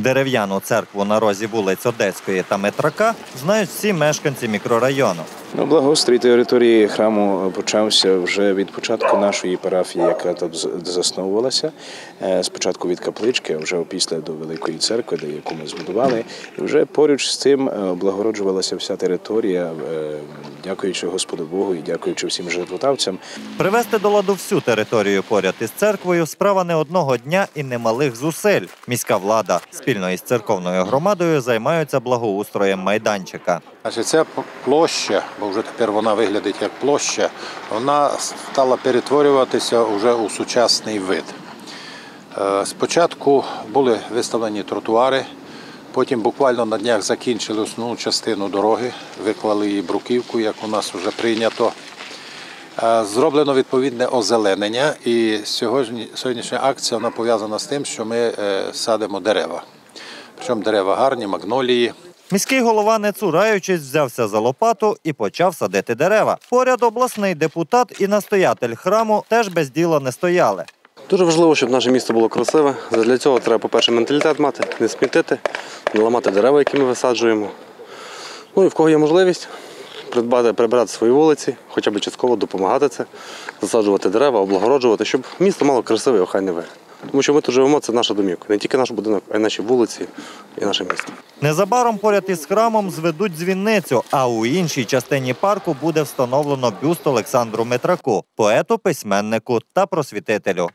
Дерев'яну церкву на розі вулиць Одеської та Метрака знають всі мешканці мікрорайону. Ну, благоустрій території храму почався вже від початку нашої парафії, яка тут засновувалася. Е, Спочатку від каплички, а вже опісля до Великої церкви, де яку ми збудували. І вже поруч з цим е, облагороджувалася вся територія, е, дякуючи Господу Богу і дякуючи всім жертводавцям. Привести до ладу всю територію поряд із церквою справа не одного дня і немалих зусиль. Міська влада спільно із церковною громадою займаються благоустроєм майданчика. Ця площа, бо вже тепер вона виглядить як площа, вона стала перетворюватися вже у сучасний вид. Е, Спочатку були виставлені тротуари, потім буквально на днях закінчили основну частину дороги, виклали її бруківку, як у нас вже прийнято. Е, Зроблено відповідне озеленення, і сьогодні, сьогоднішня акція вона пов'язана з тим, що ми е, садимо дерева. Причому дерева гарні, магнолії. Міський голова, не цураючись, взявся за лопату і почав садити дерева. Поряд обласний депутат і настоятель храму теж без діла не стояли. Дуже важливо, щоб наше місто було красиве. Для цього треба, по-перше, менталітет мати, не смітити, не ламати дерева, які ми висаджуємо. Ну і в кого є можливість придбати, прибирати свої вулиці, хоча б частково допомагати це, засаджувати дерева, облагороджувати, щоб місто мало красивий охайний вигляд. Тому що ми тут живемо, це наша домівка. Не тільки наш будинок, а й наші вулиці і наше місто. Незабаром поряд із храмом зведуть дзвіницю, а у іншій частині парку буде встановлено бюст Олександру Митраку, поету, письменнику та просвітителю.